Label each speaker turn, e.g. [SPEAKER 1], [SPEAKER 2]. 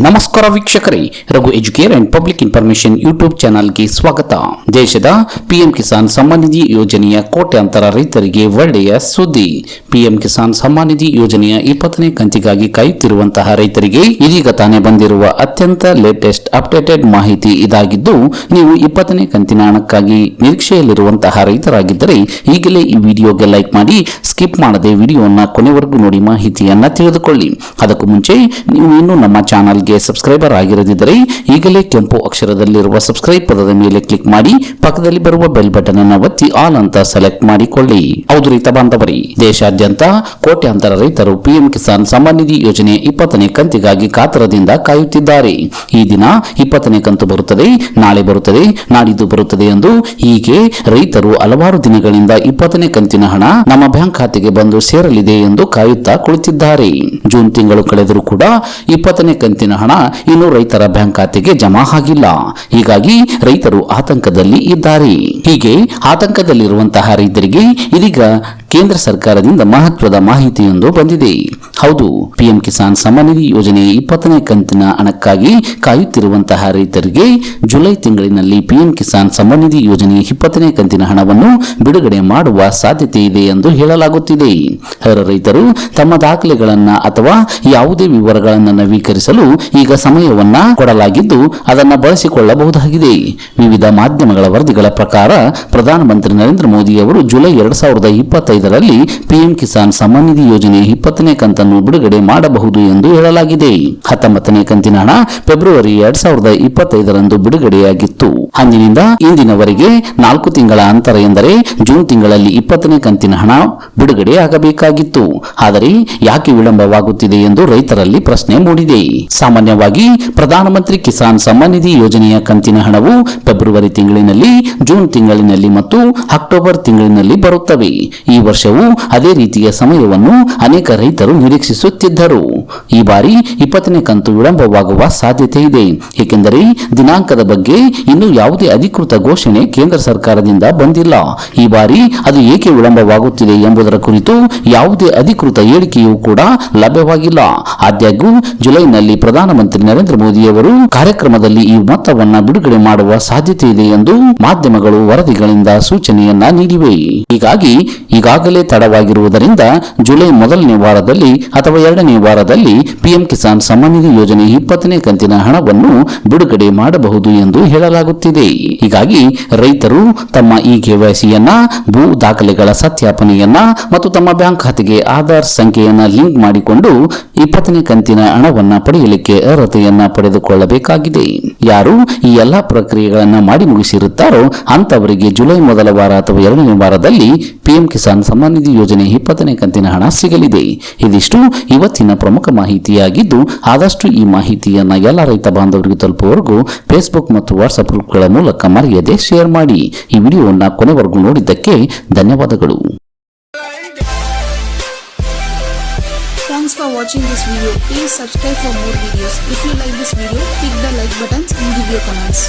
[SPEAKER 1] ನಮಸ್ಕಾರ ವೀಕ್ಷಕರೇ, Raghu educare and public information YouTube ಚಾನಲ್ಗೆ ಸ್ವಾಗತ. ದೇಶದ ಪಿಎಂ ಕಿಸಾನ್ ಸಮ್ಮಾನ್ ನಿಧಿ ಯೋಜನೆಯ ಕೋಟ್ಯಾಂತರ ರೈತರಿಗೆ ಒಳ್ಳೆಯ ಸುದ್ದಿ. ಪಿಎಂ ಕಿಸಾನ್ ಸಮ್ಮಾನ್ ನಿಧಿ ಯೋಜನೆಯ ಇಪ್ಪತ್ತನೇ ಕಂತಿಗಾಗಿ ಕಾಯುತ್ತಿರುವಂತಹ ರೈತರಿಗೆ ಇದೀಗ ತಾನೇ ಬಂದಿರುವ ಅತ್ಯಂತ ಲೇಟೆಸ್ಟ್ ಅಪ್ಡೇಟೆಡ್ ಮಾಹಿತಿ ಇದಾಗಿದ್ದು, ನೀವು ಇಪ್ಪತ್ತನೇ ಕಂತಿನ ಹಣಕ್ಕಾಗಿ ನಿರೀಕ್ಷೆಯಲ್ಲಿರುವಂತಹ ರೈತರಾಗಿದ್ದರೆ, ಈಗಲೇ ಈ ವಿಡಿಯೋಗೆ ಲೈಕ್ ಮಾಡಿ, ಸ್ಕಿಪ್ ಮಾಡದೆ ವಿಡಿಯೋನ ಕೊನೆವರೆಗೂ ನೋಡಿ ಮಾಹಿತಿಯನ್ನ ತಿಳಿದುಕೊಳ್ಳಿ. ಅದಕ್ಕೂ ಮುಂಚೆ, ನೀವು ಇನ್ನೂ ನಮ್ಮ ಚಾನಲ್ಗೆ ಸಬ್ಸ್ಕ್ರೈಬರ್ ಆಗಿರದಿದ್ದರೆ ಈಗಲೇ ಕೆಂಪು ಅಕ್ಷರದಲ್ಲಿರುವ ಸಬ್ಸ್ಕ್ರೈಬ್ ಪದದ ಮೇಲೆ ಕ್ಲಿಕ್ ಮಾಡಿ ಪಕ್ಕದಲ್ಲಿ ಬರುವ ಬೆಲ್ ಬಟನ್ ಅನ್ನು ಒತ್ತಿ ಆಲ್ ಅಂತ ಸೆಲೆಕ್ಟ್ ಮಾಡಿಕೊಳ್ಳಿ. ಹೌದು ರೈತ ಬಾಂಧವರಿ, ದೇಶಾದ್ಯಂತ ಕೋಟ್ಯಾಂತರ ರೈತರು ಪಿಎಂ ಕಿಸಾನ್ ಸಮ್ಮಾನ್ ನಿಧಿ ಯೋಜನೆ ಇಪ್ಪತ್ತನೇ ಕಂತಿಗಾಗಿ ಕಾತರದಿಂದ ಕಾಯುತ್ತಿದ್ದಾರೆ. ಈ ದಿನ ಇಪ್ಪತ್ತನೇ ಕಂತು ಬರುತ್ತದೆ, ನಾಳೆ ಬರುತ್ತದೆ, ನಾಡಿದ್ದು ಬರುತ್ತದೆ ಎಂದು ಹೀಗೆ ರೈತರು ಹಲವಾರು ದಿನಗಳಿಂದ ಇಪ್ಪತ್ತನೇ ಕಂತಿನ ಹಣ ನಮ್ಮ ಬ್ಯಾಂಕ್ ಖಾತೆಗೆ ಬಂದು ಸೇರಲಿದೆ ಎಂದು ಕಾಯುತ್ತಾ ಕುಳಿತಿದ್ದಾರೆ. ಜೂನ್ ತಿಂಗಳು ಕಳೆದರೂ ಕೂಡ ಇಪ್ಪತ್ತನೇ ಕಂತಿನ ಹಣ, ಇನ್ನು ರೈತರ ಬ್ಯಾಂಕ್ ಖಾತೆಗೆ ಜಮಾ ಆಗಿಲ್ಲ. ಹೀಗಾಗಿ ರೈತರು ಆತಂಕದಲ್ಲಿ ಇದ್ದಾರೆ. ಹೀಗೆ ಆತಂಕದಲ್ಲಿರುವಂತಹ ರೈತರಿಗೆ ಇದೀಗ ಕೇಂದ್ರ ಸರ್ಕಾರದಿಂದ ಮಹತ್ವದ ಮಾಹಿತಿಯೊಂದು ಬಂದಿದೆ. ಹೌದು, ಪಿಎಂ ಕಿಸಾನ್ ಸಮ್ಮಾನ್ ನಿಧಿ ಯೋಜನೆ ಇಪ್ಪತ್ತನೇ ಕಂತಿನ ಹಣಕ್ಕಾಗಿ ಕಾಯುತ್ತಿರುವಂತಹ ರೈತರಿಗೆ ಜುಲೈ ತಿಂಗಳಿನಲ್ಲಿ ಪಿಎಂ ಕಿಸಾನ್ ಸಮ್ಮಾನ್ ನಿಧಿ ಯೋಜನೆ ಇಪ್ಪತ್ತನೇ ಕಂತಿನ ಹಣವನ್ನು ಬಿಡುಗಡೆ ಮಾಡುವ ಸಾಧ್ಯತೆ ಇದೆ ಎಂದು ಹೇಳಲಾಗುತ್ತಿದೆ. ರೈತರು, ತಮ್ಮ ದಾಖಲೆಗಳನ್ನು ಅಥವಾ ಯಾವುದೇ ವಿವರಗಳನ್ನು ನವೀಕರಿಸಲು ಈಗ ಸಮಯವನ್ನ ಕೊಡಲಾಗಿದ್ದು ಅದನ್ನು ಬಳಸಿಕೊಳ್ಳಬಹುದಾಗಿದೆ. ವಿವಿಧ ಮಾಧ್ಯಮಗಳ ವರದಿಗಳ ಪ್ರಕಾರ ಪ್ರಧಾನಮಂತ್ರಿ ನರೇಂದ್ರ ಮೋದಿ ಅವರು ಜುಲೈ ಎರಡ್ ಸಾವಿರದ ಇಪ್ಪತ್ತೈದರಲ್ಲಿ ಪಿಎಂ ಕಿಸಾನ್ ಸಮ್ಮಾನ್ ನಿಧಿ ಯೋಜನೆ ಇಪ್ಪತ್ತನೇ ಕಂತನ್ನು ಬಿಡುಗಡೆ ಮಾಡಬಹುದು ಎಂದು ಹೇಳಲಾಗಿದೆ. ಹತ್ತೊಂಬತ್ತನೇ ಕಂತಿನ ಹಣ ಫೆಬ್ರವರಿ ಎರಡ್ ಸಾವಿರದ ಇಪ್ಪತ್ತೈದರಂದು ಬಿಡುಗಡೆಯಾಗಿತ್ತು. ಅಂದಿನಿಂದ ಇಂದಿನವರೆಗೆ ನಾಲ್ಕು ತಿಂಗಳ ಅಂತರ ಎಂದರೆ ಜೂನ್ ತಿಂಗಳಲ್ಲಿ ಇಪ್ಪತ್ತನೇ ಕಂತಿನ ಹಣ ಬಿಡುಗಡೆ ಆಗಬೇಕಾಗಿತ್ತು ಆದರೆ ಯಾಕೆ ವಿಳಂಬವಾಗುತ್ತಿದೆ ಎಂದು ರೈತರಲ್ಲಿ ಪ್ರಶ್ನೆ ಮೂಡಿದೆ. ಸಾಮಾನ್ಯವಾಗಿ ಪ್ರಧಾನಮಂತ್ರಿ ಕಿಸಾನ್ ಸಮ್ಮಾನ್ ನಿಧಿ ಯೋಜನೆಯ ಕಂತಿನ ಹಣವು ಫೆಬ್ರವರಿ ತಿಂಗಳಿನಲ್ಲಿ, ಜೂನ್ ತಿಂಗಳಿನಲ್ಲಿ ಮತ್ತು ಅಕ್ಟೋಬರ್ ತಿಂಗಳಿನಲ್ಲಿ ಬರುತ್ತವೆ. ಈ ವರ್ಷವೂ ಅದೇ ರೀತಿಯ ಸಮಯವನ್ನು ಅನೇಕ ರೈತರು ನಿರೀಕ್ಷಿಸುತ್ತಿದ್ದರು. ಈ ಬಾರಿ ಇಪ್ಪತ್ತನೇ ಕಂತು ವಿಳಂಬವಾಗುವ ಸಾಧ್ಯತೆ ಇದೆ. ಏಕೆಂದರೆ ದಿನಾಂಕದ ಬಗ್ಗೆ ಇನ್ನೂ ಯಾವುದೇ ಅಧಿಕೃತ ಘೋಷಣೆ ಕೇಂದ್ರ ಸರ್ಕಾರದಿಂದ ಬಂದಿಲ್ಲ. ಈ ಬಾರಿ ಅದು ಏಕೆ ವಿಳಂಬವಾಗುತ್ತಿದೆ ಎಂಬುದರ ಕುರಿತು ಯಾವುದೇ ಅಧಿಕೃತ ಹೇಳಿಕೆಯೂ ಕೂಡ ಲಭ್ಯವಾಗಿಲ್ಲ. ಆದಾಗ್ಯೂ ಜುಲೈನಲ್ಲಿ ಪ್ರಧಾನಮಂತ್ರಿ ನರೇಂದ್ರ ಮೋದಿಯವರು ಕಾರ್ಯಕ್ರಮದಲ್ಲಿ ಈ ಮೊತ್ತವನ್ನು ಬಿಡುಗಡೆ ಮಾಡುವ ಸಾಧ್ಯತೆ ಇದೆ ಎಂದು ಮಾಧ್ಯಮಗಳು ವರದಿಗಳಿಂದ ಸೂಚನೆಯನ್ನ ನೀಡಿವೆ. ಹೀಗಾಗಿ ಈಗಾಗಲೇ ತಡವಾಗಿರುವುದರಿಂದ ಜುಲೈ ಮೊದಲನೇ ವಾರದಲ್ಲಿ ಅಥವಾ ಎರಡನೇ ವಾರದಲ್ಲಿ ಪಿಎಂ ಕಿಸಾನ್ ಸಮ್ಮಾನ್ ನಿಧಿ ಯೋಜನೆ ಇಪ್ಪತ್ತನೇ ಕಂತಿನ ಹಣವನ್ನು ಬಿಡುಗಡೆ ಮಾಡಬಹುದು ಎಂದು ಹೇಳಲಾಗುತ್ತಿದೆ. ಹೀಗಾಗಿ ರೈತರು ತಮ್ಮ ಈ ಕೆವೈಸಿಯನ್ನ ಭೂ ದಾಖಲೆಗಳ ಸತ್ಯಾಪನೆಯನ್ನ ಮತ್ತು ತಮ್ಮ ಬ್ಯಾಂಕ್ ಖಾತೆಗೆ ಆಧಾರ್ ಸಂಖ್ಯೆಯನ್ನ ಲಿಂಕ್ ಮಾಡಿಕೊಂಡು ಇಪ್ಪತ್ತನೇ ಕಂತಿನ ಹಣವನ್ನು ಪಡೆಯಲಿಕ್ಕೆ ಅರ್ಹತೆಯನ್ನ ಪಡೆದುಕೊಳ್ಳಬೇಕಾಗಿದೆ. ಯಾರು ಈ ಎಲ್ಲಾ ಪ್ರಕ್ರಿಯೆಗಳನ್ನು ಮಾಡಿ ಮುಗಿಸಿರುತ್ತಾರೋ ಅಂತವರಿಗೆ ಜುಲೈ ಮೊದಲ ವಾರ ಅಥವಾ ಎರಡನೇ ವಾರದಲ್ಲಿ ಪಿಎಂ ಕಿಸಾನ್ ಸಮ್ಮಾನ್ ನಿಧಿ ಯೋಜನೆ ಇಪ್ಪತ್ತನೇ ಕಂತಿನ ಹಣ ಸಿಗಲಿದೆ ಇದಿಷ್ಟು ಇವತ್ತಿನ ಪ್ರಮುಖ ಮಾಹಿತಿಯಾಗಿದ್ದು ಆದಷ್ಟು ಈ ಮಾಹಿತಿಯನ್ನು ಎಲ್ಲ ರೈತ ಬಾಂಧವರಿಗೆ ತಲುಪುವವರೆಗೂ ಫೇಸ್ಬುಕ್ ಮತ್ತು ವಾಟ್ಸಪ್ ಗ್ರೂಪ್ಗಳ ಮೂಲಕ ಮರೆಯದೆ ಶೇರ್ ಮಾಡಿ ಈ ವಿಡಿಯೋವನ್ನು ಕೊನೆವರೆಗೂ ನೋಡಿದ್ದಕ್ಕೆ ಧನ್ಯವಾದಗಳು
[SPEAKER 2] Thanks for watching this video. Please subscribe for more videos. If you like this video, click the like buttons and give your comments.